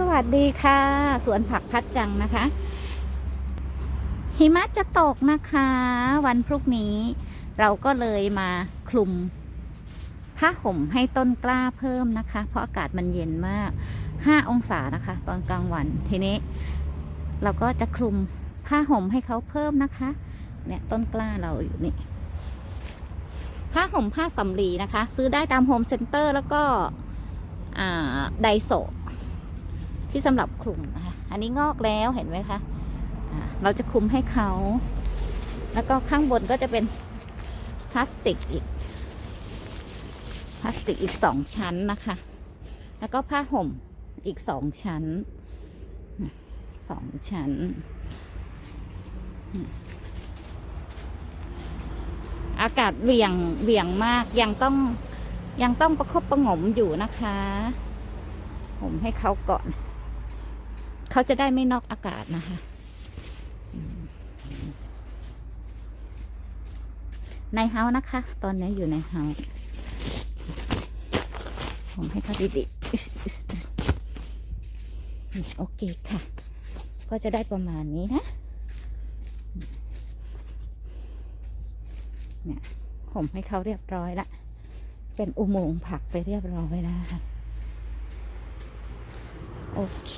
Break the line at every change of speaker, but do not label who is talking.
สวัสดีค่ะ สวนผักพัดจังนะคะ หิมะจะตกนะคะ วันพรุ่งนี้เราก็เลยมาคลุมผ้าห่มให้ต้นกล้าเพิ่มนะคะ เพราะอากาศมันเย็นมาก 5 องศานะคะ ตอนกลางวันทีนี้ เราก็จะคลุมผ้าห่มให้เขาเพิ่มนะคะ เนี่ยต้นกล้าเราอยู่นี่ผ้าห่มผ้าสำลีนะคะ ซื้อได้ตามโฮมเซ็นเตอร์แล้วก็ไดโซ ที่สำหรับคลุมนะคะอันนี้งอกแล้วเห็นไหมคะเราจะคลุมให้เขา แล้วก็ข้างบนก็จะเป็นพลาสติกอีกพลาสติกอีกสองชั้นนะคะ แล้วก็ผ้าห่มอีกสองชั้นสองชั้น อากาศเหวี่ยงเหวี่ยงมากยังต้องยังต้องประคบประหงมอยู่นะคะ ผมให้เขาก่อน เขาจะได้ไม่นอกอากาศนะคะในเฮาส์นะคะ ตอนนี้อยู่ในเฮาส์ผมให้เขาดีๆโอเคค่ะ ก็จะได้ประมาณนี้นะเนี่ยผมให้เขาเรียบร้อยละ เป็นอุโมงค์ผักไปเรียบร้อยแล้วค่ะ โอเค